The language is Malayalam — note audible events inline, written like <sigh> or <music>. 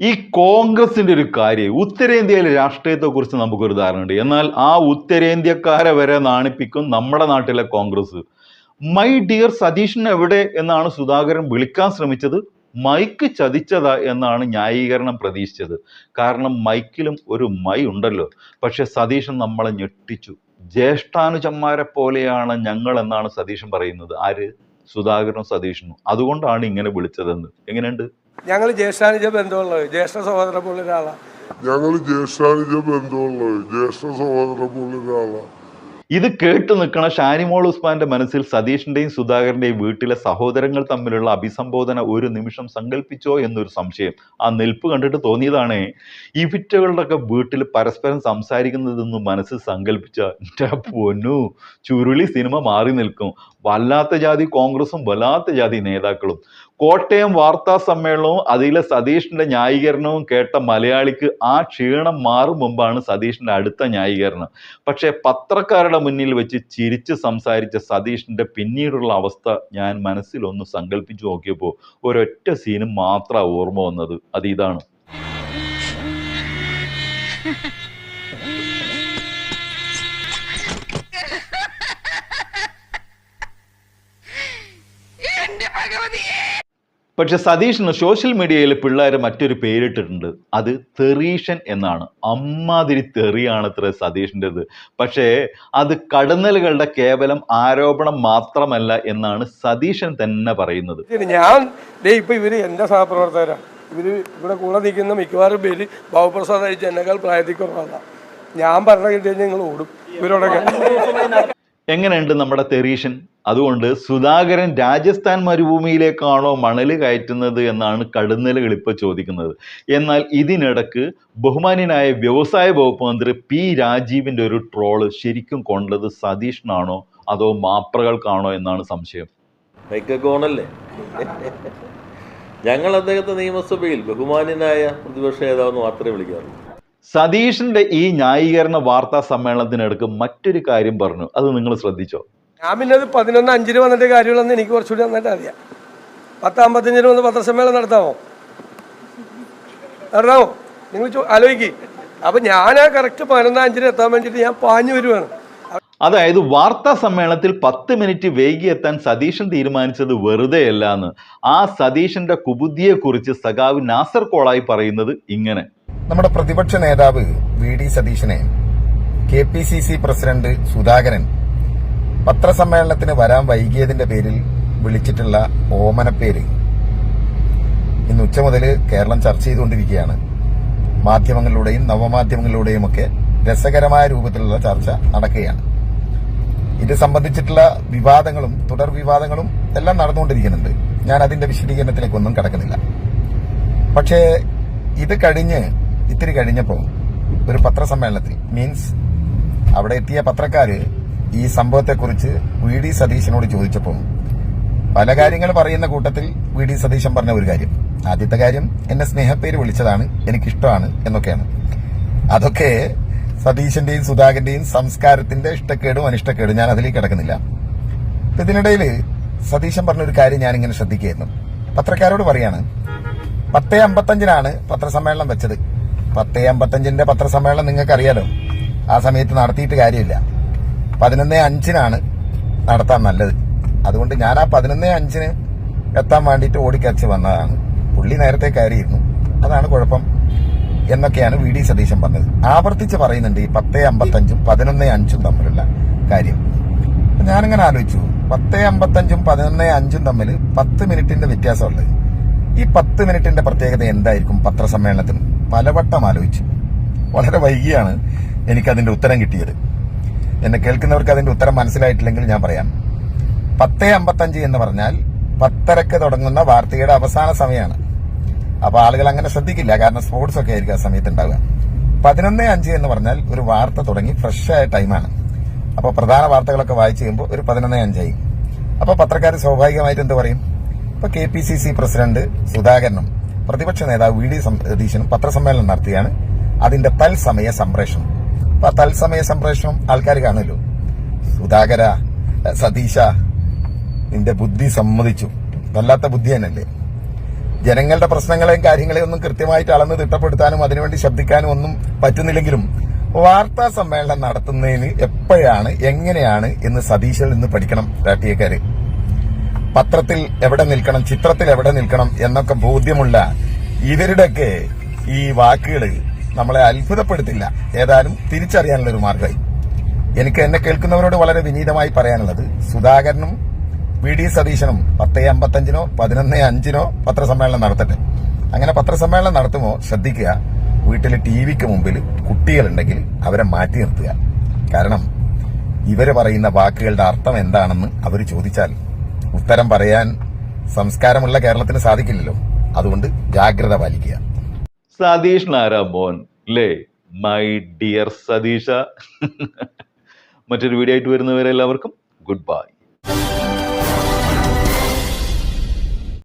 ഈ കോൺഗ്രസിന്റെ ഒരു കാര്യം ഉത്തരേന്ത്യയിലെ രാഷ്ട്രീയത്തെ കുറിച്ച് നമുക്കൊരു ധാരണയുണ്ട്. എന്നാൽ ആ ഉത്തരേന്ത്യക്കാരെ വരെ നാണിപ്പിക്കും നമ്മുടെ നാട്ടിലെ കോൺഗ്രസ്. മൈ ഡിയർ സതീഷൻ എവിടെ എന്നാണ് സുധാകരൻ വിളിക്കാൻ ശ്രമിച്ചത്? മൈക്ക് ചതിച്ചതാ എന്നാണ് ന്യായീകരണം പ്രതീക്ഷിച്ചത്. കാരണം മൈക്കിലും ഒരു മൈ ഉണ്ടല്ലോ. പക്ഷെ സതീശൻ നമ്മളെ ഞെട്ടിച്ചു. ജ്യേഷ്ഠാനുജന്മാരെ പോലെയാണ് ഞങ്ങൾ എന്നാണ് സതീശൻ പറയുന്നത്. ആര്? സുധാകരനും സതീഷനും അതുകൊണ്ടാണ് ഇങ്ങനെ വിളിച്ചതെന്ന്. എങ്ങനെയുണ്ട്? ഞങ്ങൾ ജ്യേഷ്ഠാനുജ ബന്ധമുള്ളത് ജ്യേഷ്ഠ സഹോദരൻ പോലെ ഒരാളാണ് ഞങ്ങൾ ജ്യേഷ്ഠാനുജ ബന്ധമുള്ളത് ജ്യേഷ്ഠ ഒരാളാണ് ഇത് കേട്ട് നിൽക്കണ ഷാനിമോൾ ഉസ്മാന്റെ മനസ്സിൽ സതീഷിന്റെയും സുധാകരന്റെയും വീട്ടിലെ സഹോദരങ്ങൾ തമ്മിലുള്ള അഭിസംബോധന ഒരു നിമിഷം സങ്കല്പിച്ചോ എന്നൊരു സംശയം ആ നിൽപ്പ് കണ്ടിട്ട് തോന്നിയതാണ്. ഈ വിറ്റകളുടെയൊക്കെ വീട്ടിൽ പരസ്പരം സംസാരിക്കുന്നതെന്ന് മനസ്സിൽ സങ്കല്പിച്ച പൊന്നു ചുരുളി സിനിമ മാറി നിൽക്കും. വല്ലാത്ത ജാതി കോൺഗ്രസും വല്ലാത്ത ജാതി നേതാക്കളും. കോട്ടയം വാർത്താ സമ്മേളനവും അതിലെ സതീഷിന്റെ ന്യായീകരണവും കേട്ട മലയാളിക്ക് ആ ക്ഷീണം മാറും മുമ്പാണ് സതീഷിന്റെ അടുത്ത ന്യായീകരണം. പക്ഷേ പത്രക്കാരുടെ മുന്നിൽ വെച്ച് ചിരിച്ച് സംസാരിച്ച സതീഷിന്റെ പിന്നീടുള്ള അവസ്ഥ ഞാൻ മനസ്സിലൊന്ന് സങ്കല്പിച്ചു നോക്കിയപ്പോൾ ഒരൊറ്റ സീനും മാത്രമാണ് ഓർമ്മ വന്നത്. അത് ഇതാണ്. <laughs> പക്ഷെ സതീഷിന് സോഷ്യൽ മീഡിയയിൽ പിള്ളേർ മറ്റൊരു പേരിട്ടിട്ടുണ്ട്. അത് തെറീഷൻ എന്നാണ്. അമ്മാതിരി തെറിയാണ് അത്ര സതീഷിന്റെത്. പക്ഷേ അത് കടന്നലുകളുടെ കേവലം ആരോപണം മാത്രമല്ല എന്നാണ് സതീശൻ തന്നെ പറയുന്നത്. ഞാൻ ഇപ്പൊ ഇവർ എന്റെ സഹപ്രവർത്തകരാണ് ഇവർ ഇവിടെ കൂടെ നിൽക്കുന്ന മിക്കവാറും പേര് ബാബുപ്രസാദ് അയച്ച എന്നെക്കാൾ പ്രായത്തിൽ കുറവാണ് ഞാൻ പറഞ്ഞ കിട്ടിയാൽ നിങ്ങൾ ഓടും. ഇവരോടൊക്കെ. എങ്ങനെയുണ്ട് നമ്മുടെ തെറീഷൻ? അതുകൊണ്ട് സുധാകരൻ രാജസ്ഥാൻ മരുഭൂമിയിലേക്കാണോ മണൽ കയറ്റുന്നത് എന്നാണ് കടുന്നലുകൾ ഇപ്പോൾ ചോദിക്കുന്നത്. എന്നാൽ ഇതിനിടക്ക് ബഹുമാന്യനായ വ്യവസായ വകുപ്പ് മന്ത്രി പി രാജീവിന്റെ ഒരു ട്രോൾ ശരിക്കും കൊണ്ടത് സതീഷിനാണോ അതോ മാപ്രകൾക്കാണോ എന്നാണ് സംശയം. മൈക്കോണല്ലേ ഞങ്ങൾ അദ്ദേഹത്തെ നിയമസഭയിൽ ബഹുമാന്യനായ പ്രതിപക്ഷ നേതാവെന്ന് മാത്രമേ വിളിക്കാറുള്ളൂ. സതീഷിന്റെ ഈ ന്യായീകരണ വാർത്താ സമ്മേളനത്തിനടുക്ക് മറ്റൊരു കാര്യം പറഞ്ഞു. അത് നിങ്ങൾ ശ്രദ്ധിച്ചോ? ഞാൻ പിന്നെ അത് പതിനൊന്ന് അഞ്ചിന് വന്നിട്ട് കാര്യമുള്ളെന്ന് എനിക്ക് കുറച്ചുകൂടി നന്നായിട്ട് അറിയാം. പത്ത് അമ്പത്തഞ്ചിന് വന്ന് പത്രസമ്മേളനം നടത്താമോ? നടത്താമോ നിങ്ങൾ ആലോചിക്കേ. അപ്പൊ ഞാൻ ആ കറക്റ്റ് പതിനൊന്ന് അഞ്ചിന് എത്താൻ വേണ്ടിയിട്ട് ഞാൻ പാഞ്ഞു വരുവാണ്. അതായത് വാർത്താ സമ്മേളനത്തിൽ പത്ത് മിനിറ്റ് വൈകി എത്താൻ സതീശൻ തീരുമാനിച്ചത് വെറുതെയല്ല എന്ന് ആ സതീശന്റെ കുബുദ്ധിയെക്കുറിച്ച് സഖാവ് നാസർ കോളായി പറയുന്നത് ഇങ്ങനെ. നമ്മുടെ പ്രതിപക്ഷ നേതാവ് വി ഡി സതീശനെ K P C C president Sudhakaran പത്രസമ്മേളനത്തിന് വരാൻ വൈകിയതിന്റെ പേരിൽ വിളിച്ചിട്ടുള്ള ഓമനപ്പേര് ഇന്ന് ഉച്ച മുതൽ കേരളം ചർച്ച ചെയ്തുകൊണ്ടിരിക്കുകയാണ്. മാധ്യമങ്ങളിലൂടെയും നവമാധ്യമങ്ങളിലൂടെയും ഒക്കെ രസകരമായ രൂപത്തിലുള്ള ചർച്ച നടക്കുകയാണ്. ഇത് സംബന്ധിച്ചിട്ടുള്ള വിവാദങ്ങളും തുടർ വിവാദങ്ങളും എല്ലാം നടന്നുകൊണ്ടിരിക്കുന്നുണ്ട്. ഞാൻ അതിന്റെ വിശദീകരണത്തിലേക്കൊന്നും കടക്കുന്നില്ല. പക്ഷേ ഇത് കഴിഞ്ഞ് ഇത്തിരി കഴിഞ്ഞപ്പോൾ ഒരു പത്രസമ്മേളനത്തിൽ മീൻസ് അവിടെ എത്തിയ പത്രക്കാര് ഈ സംഭവത്തെക്കുറിച്ച് വി ഡി സതീശനോട് ചോദിച്ചപ്പോൾ പല കാര്യങ്ങൾ പറയുന്ന കൂട്ടത്തിൽ വി ഡി സതീശൻ പറഞ്ഞ ഒരു കാര്യം. ആദ്യത്തെ കാര്യം എന്നെ സ്നേഹപ്പേര് വിളിച്ചതാണ് എനിക്കിഷ്ടമാണ് എന്നൊക്കെയാണ്. അതൊക്കെ സതീശന്റെയും സുധാകരന്റെയും സംസ്കാരത്തിന്റെ ഇഷ്ടക്കേടും അനിഷ്ടക്കേടും ഞാൻ അതിലേക്ക് കിടക്കുന്നില്ല. ഇതിനിടയിൽ സതീശൻ പറഞ്ഞൊരു കാര്യം ഞാൻ ഇങ്ങനെ ശ്രദ്ധിക്കുകയായിരുന്നു. പത്രക്കാരോട് പറയാണ് പത്തേ അമ്പത്തഞ്ചിനാണ് പത്രസമ്മേളനം വെച്ചത്. പത്തേ അമ്പത്തഞ്ചിന്റെ പത്രസമ്മേളനം നിങ്ങൾക്ക് അറിയാലോ ആ സമയത്ത് നടത്തിയിട്ട് കാര്യമില്ല. പതിനൊന്നേ അഞ്ചിനാണ് നടത്താൻ നല്ലത്. അതുകൊണ്ട് ഞാൻ ആ പതിനൊന്ന് അഞ്ചിന് എത്താൻ വേണ്ടിയിട്ട് ഓടിക്കരച്ച് വന്നതാണ്. പുള്ളി നേരത്തെ കയറിയിരുന്നു. അതാണ് കുഴപ്പം എന്നൊക്കെയാണ് വി ഡി സതീശൻ പറഞ്ഞത്. ആവർത്തിച്ച് പറയുന്നുണ്ട് ഈ പത്തേ അമ്പത്തഞ്ചും പതിനൊന്നേ അഞ്ചും തമ്മിലുള്ള കാര്യം. ഞാനിങ്ങനെ ആലോചിച്ചു. പത്തേ അമ്പത്തഞ്ചും പതിനൊന്നേ അഞ്ചും തമ്മിൽ പത്ത് മിനിറ്റിന്റെ വ്യത്യാസമുള്ളത്. ഈ പത്ത് മിനിറ്റിന്റെ പ്രത്യേകത എന്തായിരിക്കും പത്രസമ്മേളനത്തിന്? പലവട്ടം ആലോചിച്ചു. വളരെ വൈകിയാണ് എനിക്കതിന്റെ ഉത്തരം കിട്ടിയത്. എന്നെ കേൾക്കുന്നവർക്ക് അതിന്റെ ഉത്തരം മനസ്സിലായിട്ടില്ലെങ്കിൽ ഞാൻ പറയാം. പത്തേ അമ്പത്തഞ്ച് എന്ന് പറഞ്ഞാൽ പത്തരക്ക് തുടങ്ങുന്ന വാർത്തയുടെ അവസാന സമയമാണ്. അപ്പൊ ആളുകൾ അങ്ങനെ ശ്രദ്ധിക്കില്ല. കാരണം സ്പോർട്സ് ഒക്കെ ആയിരിക്കും ആ സമയത്ത് ഉണ്ടാവുക പതിനൊന്ന് അഞ്ച് എന്ന് പറഞ്ഞാൽ ഒരു വാർത്ത തുടങ്ങി ഫ്രഷ് ആയ ടൈമാണ് അപ്പോൾ പ്രധാന വാർത്തകളൊക്കെ വായിച്ചു കഴിയുമ്പോൾ ഒരു പതിനൊന്ന് അഞ്ചായി. അപ്പോൾ പത്രക്കാർ സ്വാഭാവികമായിട്ട് എന്ത് പറയും? ഇപ്പൊ K P C C president സുധാകരനും പ്രതിപക്ഷ നേതാവ് വി ഡി സതീശനും പത്രസമ്മേളനം നടത്തിയാണ് അതിന്റെ തൽസമയ സംപ്രേഷണം. തത്സമയ സംപ്രേഷണം ആൾക്കാർ കാണുമല്ലോ. സുധാകര സതീശ നിന്റെ ബുദ്ധി സമ്മതിച്ചു. വല്ലാത്ത ബുദ്ധി തന്നെയല്ലേ? ജനങ്ങളുടെ പ്രശ്നങ്ങളെയും കാര്യങ്ങളെയും ഒന്നും കൃത്യമായിട്ട് അളന്ന് തിട്ടപ്പെടുത്താനും അതിനുവേണ്ടി ശബ്ദിക്കാനും ഒന്നും പറ്റുന്നില്ലെങ്കിലും വാർത്താ സമ്മേളനം നടത്തുന്നതിന് എപ്പോഴാണ് എങ്ങനെയാണ് എന്ന് സതീശിൽ നിന്ന് പഠിക്കണം രാഷ്ട്രീയക്കാര്. പത്രത്തിൽ എവിടെ നിൽക്കണം ചിത്രത്തിൽ എവിടെ നിൽക്കണം എന്നൊക്കെ ബോധ്യമുള്ള ഇവരുടെയൊക്കെ ഈ വാക്കുകൾ നമ്മളെ അത്ഭുതപ്പെടുത്തില്ല. ഏതായാലും തിരിച്ചറിയാനുള്ള ഒരു മാർഗമായി എനിക്ക് എന്നെ കേൾക്കുന്നവരോട് വളരെ വിനീതമായി പറയാനുള്ളത് സുധാകരനും വി ഡി സതീശനും പത്ത് അമ്പത്തഞ്ചിനോ പതിനൊന്ന് അഞ്ചിനോ പത്രസമ്മേളനം നടത്തട്ടെ. അങ്ങനെ പത്രസമ്മേളനം നടത്തുമ്പോൾ ശ്രദ്ധിക്കുക. വീട്ടിൽ ടി വിക്ക് മുമ്പിൽ കുട്ടികളുണ്ടെങ്കിൽ അവരെ മാറ്റി നിർത്തുക. കാരണം ഇവർ പറയുന്ന വാക്കുകളുടെ അർത്ഥം എന്താണെന്ന് അവർ ചോദിച്ചാൽ ഉത്തരം പറയാൻ സംസ്കാരമുള്ള കേരളത്തിന് സാധിക്കില്ലല്ലോ. അതുകൊണ്ട് ജാഗ്രത പാലിക്കുക. സതീഷ് നാരാമോൻ മോൻ? അല്ലേ മൈ ഡിയർ സതീഷ. മറ്റൊരു വീഡിയോ ആയിട്ട് വരുന്നവരെല്ലാവർക്കും ഗുഡ് ബൈ